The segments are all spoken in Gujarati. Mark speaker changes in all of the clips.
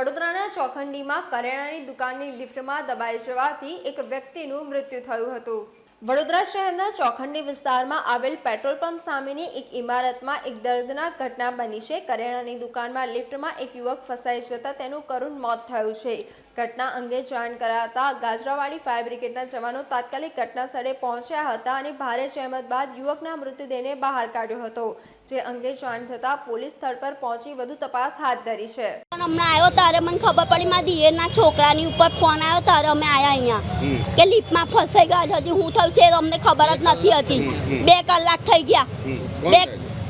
Speaker 1: ચોખંડીમાં કરિયાણાની દુકાનની લિફ્ટમાં દબાઈ જવાથી એક વ્યક્તિનું મૃત્યુ થયું હતું. વડોદરા શહેરના ચોખંડી વિસ્તારમાં આવેલ પેટ્રોલ પંપ સામેની એક ઇમારતમાં એક દર્દનાક ઘટના બની છે. કરિયાણાની દુકાનમાં લિફ્ટમાં એક યુવક ફસાઈ જતા તેનું કરુણ મોત થયું છે. ઘટના અંગે જાણ કરાતા ગાજરાવાડી ફાયર બ્રિગેડના જવાનો તાત્કાલિક ઘટના સ્થળે પહોંચ્યા હતા અને ભારે જહેમત બાદ યુવકના મૃતદેહને બહાર કાઢ્યો હતો, જે અંગે જાણ થતાં પોલીસ સ્થળ પર પહોંચી વધુ તપાસ હાથ ધરી છે.
Speaker 2: હમણાં આવ્યો તારે મને ખબર પડી મારા દિયરના છોકરાની ઉપર ફોન આવ્યો તારે અમે આવ્યા અહીંયા. કે લિફ્ટમાં ફસાઈ ગયા હતી હજી હું થયું છે અમને ખબર જ નથી હતી. બે કલાક થઈ ગયા. બે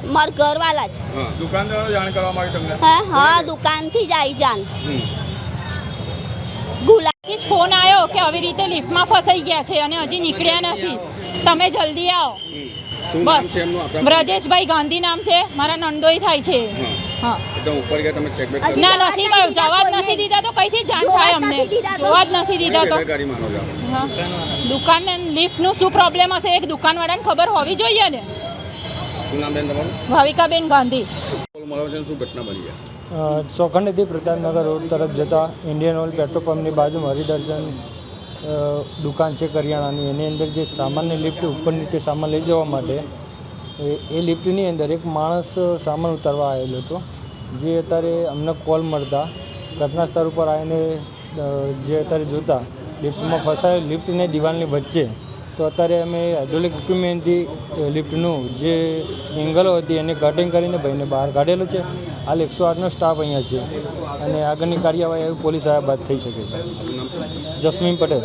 Speaker 2: મારા ઘરવાળા જ.
Speaker 3: હા.
Speaker 4: દુકાનદારો જાણ કરવામાં આવી તમને?
Speaker 2: હા હા દુકાનથી જ આવી જાન.
Speaker 3: હમ.
Speaker 5: જ ફોન આવ્યો કે આવી રીતે લિફ્ટમાં ફસાઈ ગયા છે અને હજી નીકળ્યા નથી. તમે જલ્દી આવો. બસ. બ્રજેશભાઈ ગાંધી નામ છે. મારા નંદોઈ થાય છે.
Speaker 3: એકદમ ઉપર ગયા તમે ચેક બેક
Speaker 5: ના નથી ગયું જવા જ નથી દીધા તો કઈથી જાણ થાય અમને? જોવા જ નથી દીધા તો. દુકાન? દુકાન લિફ્ટનું શું પ્રોબ્લેમ હશે? એક દુકાનવાળાને ખબર હોવી જોઈએ ને?
Speaker 3: શું નામ બેન તમારું?
Speaker 5: ભાવિકાબેન ગાંધી.
Speaker 3: શું ઘટના બની છે?
Speaker 6: પ્રતાપનગર રોડ તરફ જતા ઇન્ડિયન ઓઇલ પેટ્રોલ પંપની બાજુમાં હરિદર્શન દુકાન છે કરિયાણાની. એની અંદર જે સામાનની લિફ્ટ ઉપર નીચે સામાન લઈ જવા માટે એ લિફ્ટની અંદર એક માણસ સામાન ઉતારવા આવેલો હતો. જે અત્યારે અમને કોલ મળતા, ઘટના સ્થળ ઉપર આવીને જે અત્યારે જોતા, લિફ્ટમાં ફસાયેલ, લિફ્ટને દિવાલની વચ્ચે. તો અત્યારે અમે હાઇડ્રોલિક ઇક્વિપમેન્ટથી લિફ્ટનું જે એંગલો હતી એને કટિંગ કરીને ભાઈને બહાર કાઢેલું છે. હાલ એકસો આઠનો સ્ટાફ અહીંયા છે. અને આગળની કાર્યવાહી પોલીસ આવ્યા બાદ થઈ શકે છે. જસ્મીન પટેલ.